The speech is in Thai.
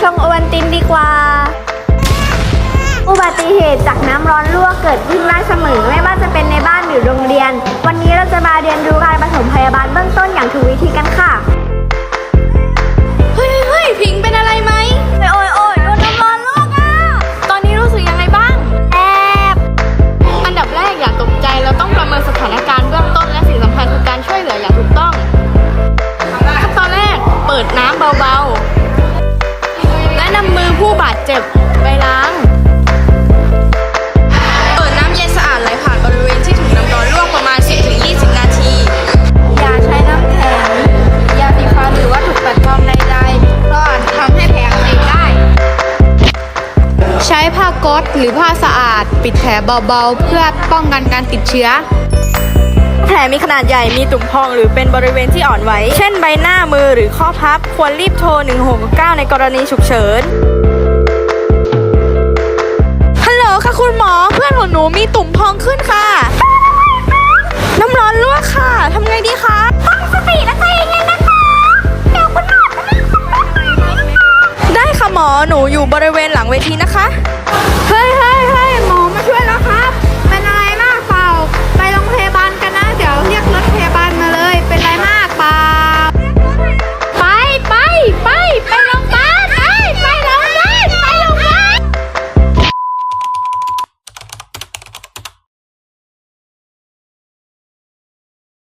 ชงโอวันตินดีกว่า อุบัติเหตุจากน้ำร้อนลวกเกิดขึ้นได้เสมอไม่ว่าจะเป็นในบ้านหรือโรงเรียน วันนี้เราจะมาเรียนรู้การปฐมพยาบาลเบื้องต้นอย่างถูกวิธี ผู้บาดเจ็บไปล้าง เปิดน้ำเย็นสะอาดไหลผ่านบริเวณที่ถูกน้ำร้อนลวกประมาณ 10-20 นาที อย่าใช้น้ำแข็งยาสีฟันหรือว่าถูกแปลกปลอมใดๆเพราะอาจทำให้แผลอักเสบได้ ใช้ผ้าก๊อซหรือผ้าสะอาด ปิดแผลเบาๆ เพื่อป้องกันการติดเชื้อแผลมีขนาดใหญ่ มีตุ่มพองหรือเป็นบริเวณที่อ่อนไหว เช่นใบหน้ามือหรือข้อพับ ควรรีบโทร 1669ในกรณีฉุกเฉิน ค่ะคุณหมอเพื่อนของหนูมีตุ่มพองขึ้นค่ะ น้ำร้อนลวกค่ะทำไงดีคะตั้งสติและใจเย็นๆนะคะ เดี๋ยวคุณหมอจะนั่งฟังได้ค่ะหมอหนูอยู่บริเวณหลังเวทีนะคะ เฮ้ยเฮ้ย